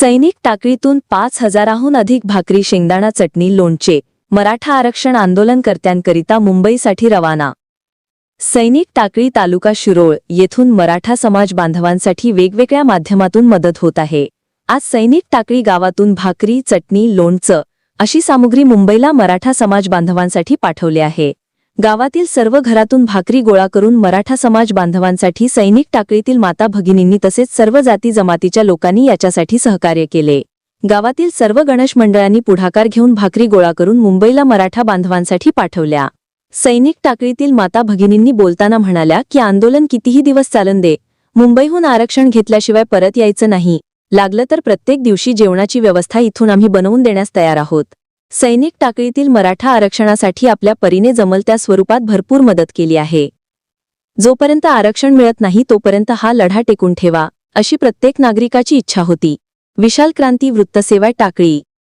सैनिक टाकळीतून पाच हजाराहून अधिक भाकरी शेंगदाणा चटणी लोणचे मराठा आरक्षण आंदोलनकर्त्यांकरिता मुंबईसाठी रवाना. सैनिक टाकळी तालुका शिरोळ येथून मराठा समाज बांधवांसाठी वेगवेगळ्या माध्यमातून मदत होत आहे. आज सैनिक टाकळी गावातून भाकरी चटणी लोणचं अशी सामुग्री मुंबईला मराठा समाज बांधवांसाठी पाठवले आहे. गावातील सर्व घरातून भाकरी गोळा करून मराठा समाज बांधवांसाठी सैनिक टाकळीतील माता भगिनींनी तसेच सर्व जाती जमातीच्या लोकांनी याच्यासाठी सहकार्य केले. गावातील सर्व गणेश मंडळांनी पुढाकार घेऊन भाकरी गोळा करून मुंबईला मराठा बांधवांसाठी पाठवल्या. सैनिक टाकळीतील माता भगिनींनी बोलताना म्हणाल्या की आंदोलन कितीही दिवस चालन दे. मुंबईहून आरक्षण घेतल्याशिवाय परत यायचं नाही. लागलं तर प्रत्येक दिवशी जेवणाची व्यवस्था इथून आम्ही बनवून देण्यास तयार आहोत. सैनिक टाकळीतील मराठा आरक्षणासाठी आपल्या परीने जमल त्या स्वरूपात भरपूर मदत केली आहे. जोपर्यंत आरक्षण मिळत नाही तोपर्यंत हा लढा टेकून ठेवा अशी प्रत्येक नागरिकाची इच्छा होती. विशाल क्रांती वृत्तसेवा टाकळी